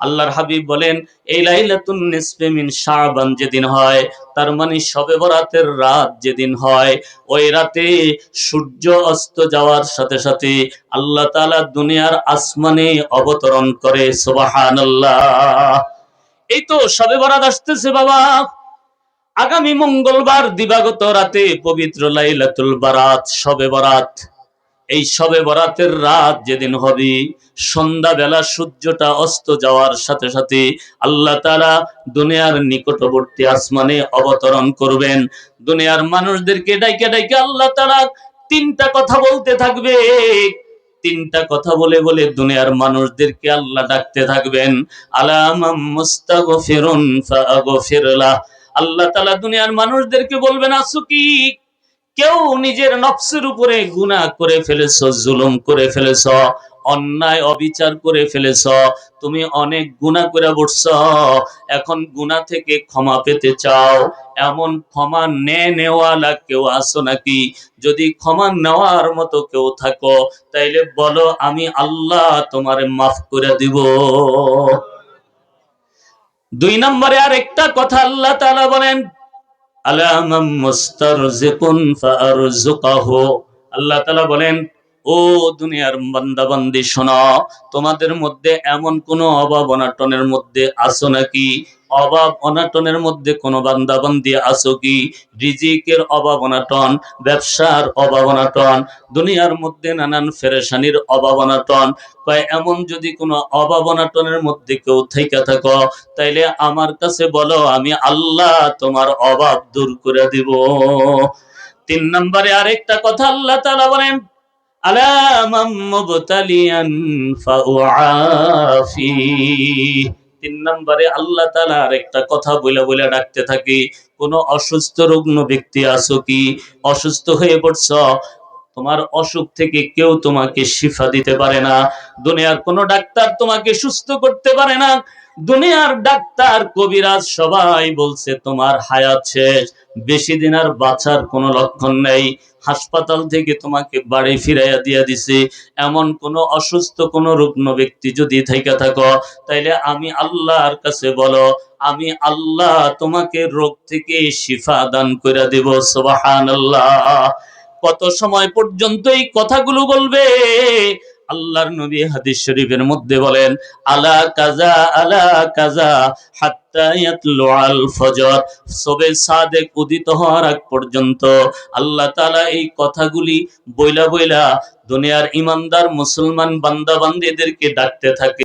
আল্লাহর হাবিব বলেন, এই লাইলাতুন নিসফে মিন শাবান যেদিন হয়, তার মানে শবে বরাতের রাত যেদিন হয়, ওই রাতে সূর্য অস্ত যাওয়ার সাথে সাথে আল্লাহ তাআলা দুনিয়ার আসমানে অবতরণ করে, সুবহানাল্লাহ। এই তো শবে বরাত আসতেছে বাবা। আগামী মঙ্গলবার দিবাগত রাতে পবিত্র লাইলাতুল বারাত শবে বরাত। এই সবে বরাতের রাত যেদিন হবে, সন্ধ্যাবেলা সূর্যটা অস্ত যাওয়ার সাথে সাথে আল্লাহ তাআলা দুনিয়ার নিকটবর্তী আসমানে অবতরণ করবেন। দুনিয়ার মানুষদেরকে ডাইকে ডাইকে আল্লাহ তারা তিনটা কথা বলতে থাকবে। তিনটা কথা বলে বলে দুনিয়ার মানুষদেরকে আল্লাহ ডাকতে থাকবেন। ফাগফিরলা। আল্লাহ তাআলা দুনিয়ার মানুষদেরকে বলবেন, আসু কি? কেউ নিজের নফসের উপরে গুনাহ করে ফেলেছ, জুলুম করে ফেলেছ, অন্যায়, অবিচার করে ফেলেছ, তুমি অনেক গুনাহ করে বসছ, এখন গুনাহ থেকে ক্ষমা পেতে চাও, এমন ক্ষমা নে নেওয়ালা কেউ আসো নাকি? যদি ক্ষমা নেওয়ার মতো কেউ থাকো, তাইলে বলো, আমি আল্লাহ তোমারে মাফ করে দিব। দুই নম্বরে আর একটা কথা আল্লাহ তাআলা বলেন আলামাম মুস্তারজিকুন ফারজুকাহু আল্লাহ তাআলা বলেন ও দুনিয়ার বান্দা বান্দি শোনো, তোমাদের মধ্যে এমন কোন অভাব অনাটনের মধ্যে আসো নাকি? অভাব অনাটনের মধ্যে কোন বান্দা বান্দি আসো কি? রিজিকের অভাব অনাটন, ব্যবসার অভাব অনাটন, দুনিয়ার মধ্যে নানান ফেরেশানির অভাব অনাটন। কয়, এমন যদি কোনো অভাব অনাটনের মধ্যে কেউ থেকে থাকো, তাইলে আমার কাছে বলো, আমি আল্লাহ তোমার অভাব দূর করে দিব। তিন নম্বরে আরেকটা কথা আল্লাহ তাআলা বলেন তিন নম্বরে আল্লাহ তাআলা আরেকটা কথা বলে বলে ডাকতে থাকি, কোন অসুস্থ রুগ্ন ব্যক্তি আসো কি? অসুস্থ হয়ে পড়ছ? তোমার অসুখ থেকে কেউ তোমাকে শিফা দিতে পারে না। দুনিয়ার কোনো ডাক্তার তোমাকে সুস্থ করতে পারে না। দুনিয়ার ডাক্তার, কবিরাজ সবাই বলছে, তোমার হায়াত শেষ। বেশি দিন আর বাঁচার কোনো লক্ষণ নেই। হাসপাতাল থেকে তোমাকে বাড়ি ফিরাইয়া দিয়া দিছে। এমন কোন অসুস্থ কোন রুগ্ন ব্যক্তি যদি থেকে থাকো, তাইলে আমি আল্লাহর কাছে বলো, আমি আল্লাহ তোমাকে রোগ থেকে শিফা দান করে দেব। সুবহানাল্লাহ। কত সময় পর্যন্ত এই কথাগুলো বলবে? আল্লাহর নবী হাদিস শরীফের মধ্যে বলেন, আলা কাজা আলা কাজা ফজর। সবে হওয়ার আগ পর্যন্ত আল্লাহ তাআলা এই কথাগুলি বইলা বইলা দুনিয়ার ইমানদার মুসলমান বান্দা বান্দীদেরকে ডাকতে থাকে।